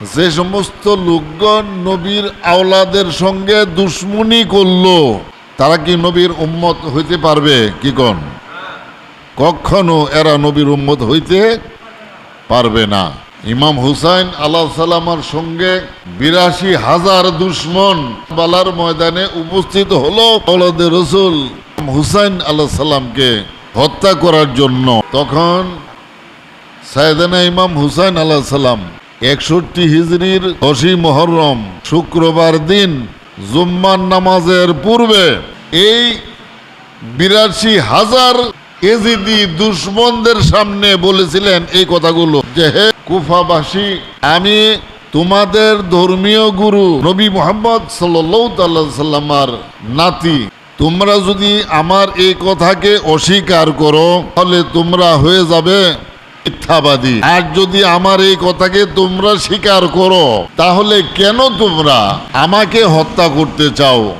যে সমস্ত লোকগণ নবীর আওলাদের সঙ্গে দুশ্মনী করল, তারা কি নবীর উম্মত হইতে পারবে? কি কোন? কখনো এরা নবীর উম্মত হইতে পারবে না। ইমাম হুসাইন আল্লাহ সাল্লামার সঙ্গে বিরাশি হাজার দুশ্মন বালার ময়দানে উপস্থিত হলো আওলাদের রসুল হুসাইন আল্লাহ সাল্লামকে হত্যা করার জন্য। তখন সায়দানা ইমাম হুসাইন আল্লাহ সাল্লাম একষট্টি হিজড়ির দশই মহরম, শুক্রবার দিন জুম্মার নামাজের পূর্বে এই বিরাশি হাজার এজিদি দুশ্মনদের সামনে বলেছিলেন এই কথাগুলো যে, হে কুফাবাসী, আমি তোমাদের ধর্মীয় গুরু নবী মোহাম্মদ সাল্লার নাতি। তোমরা যদি আমার এই কথাকে অস্বীকার করো, তাহলে তোমরা হয়ে যাবে মিথ্যাবাদী। আর যদি আমার এই কথাকে তোমরা স্বীকার করো, তাহলে কেন তোমরা আমাকে হত্যা করতে চাও?